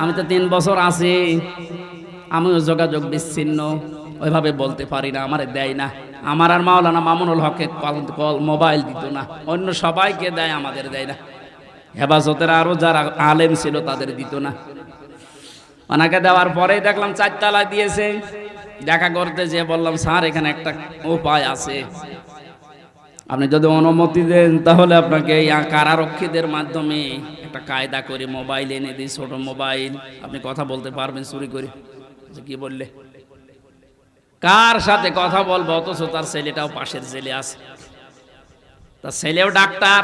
আমি তো তিন বছর আছি। আমিও যোগাযোগ বিচ্ছিন্ন। ওইভাবে বলতে পারি না, আমারে দেয় না। আমার আর মাওলানা মামুনুল হকের কল কল মোবাইল দিত না। অন্য সবাইকে দেয়, আমাদের দেয় না। হেফাজতের আরও যারা আলেম ছিল, তাদের দিত না। ওনাকে দেওয়ার পরেই দেখলাম চারতলায় দিয়েছে। দেখা করতে যে বললাম, স্যার, এখানে একটা উপায় আছে। আপনি যদি অনুমতি দেন, তাহলে আপনাকে এই কারারক্ষীদের মাধ্যমে একটা কায়দা করে মোবাইল এনে দিই ছোট মোবাইল। আপনি কথা বলতে পারবেন, চুরি করে। যে কি বললে? কার সাথে কথা বলব? অথচ তার ছেলেটাও পাশের জেলে আছে। তার ছেলেও ডাক্তার।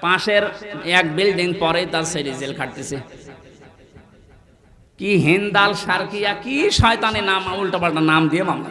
পাশের এক বিল্ডিং পরেই তার ছেলে জেল খাটতেছে। কি হিন্দাল সার্কিয়া, কি শয়তানি নাম উল্টো পাল্টা নাম দিয়ে মামলা।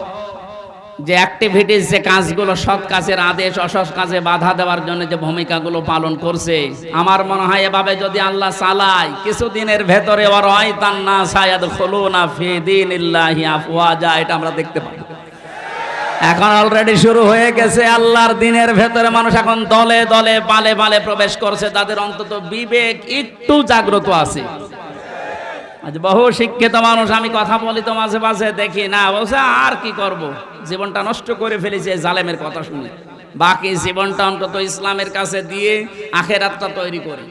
যে অ্যাক্টিভিটিস যে কাজগুলো সৎ কাজের আদেশ, অসৎ কাজে বাধা দেওয়ার জন্য যে ভূমিকাগুলো পালন করছে, আমার মনে হয় এভাবে যদি আল্লাহ চালায়, কিছুদিনের ভেতরে না এটা আমরা দেখতে পাই এখন অলরেডি শুরু হয়ে গেছে আল্লাহর দিনের ভেতরে মানুষ এখন দলে দলে পালে পালে প্রবেশ করছে, তাদের অন্তত বিবেক একটু জাগ্রত আছে। বহু শিক্ষিত মানুষ, আমি কথা বলি তো মাঝে মাঝে দেখি, না, বলছে, আর কি করব? জীবনটা নষ্ট করে ফেলেছি জালেমের কথা শুনে। বাকি জীবনটা অন্তত ইসলামের কাছে দিয়ে আখেরাতটা তৈরি করি।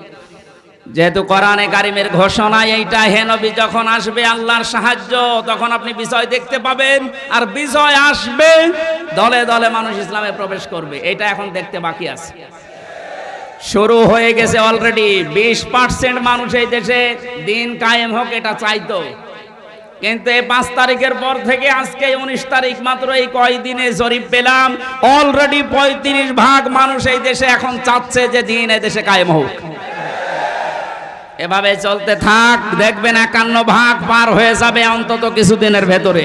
যেহেতু কোরআনে কারিমের ঘোষণা এইটা, হে নবী, যখন আসবে আল্লাহর সাহায্য, তখন আপনি বিজয় দেখতে পাবেন, আর বিজয় আসবে, দলে দলে মানুষ ইসলামে প্রবেশ করবে। এটা এখন দেখতে বাকি আছে। শুরু হয়ে গেছে অলরেডি বিশ পার্সেন্ট মানুষ এই দেশে দিন কায়েম হোক, এটা চাইতো। কিন্তু এই পাঁচ তারিখের পর থেকে আজকে উনিশ তারিখ মাত্র এই কয়দিনে জরিপ পেলাম। অলরেডি পঁয়ত্রিশ ভাগ মানুষ এই দেশে এখন চাচ্ছে যে দিন এই দেশে কায়েম হোক। এভাবে চলতে থাক, দেখবেন একান্ন ভাগ পার হয়ে যাবে অন্তত কিছুদিনের ভেতরে।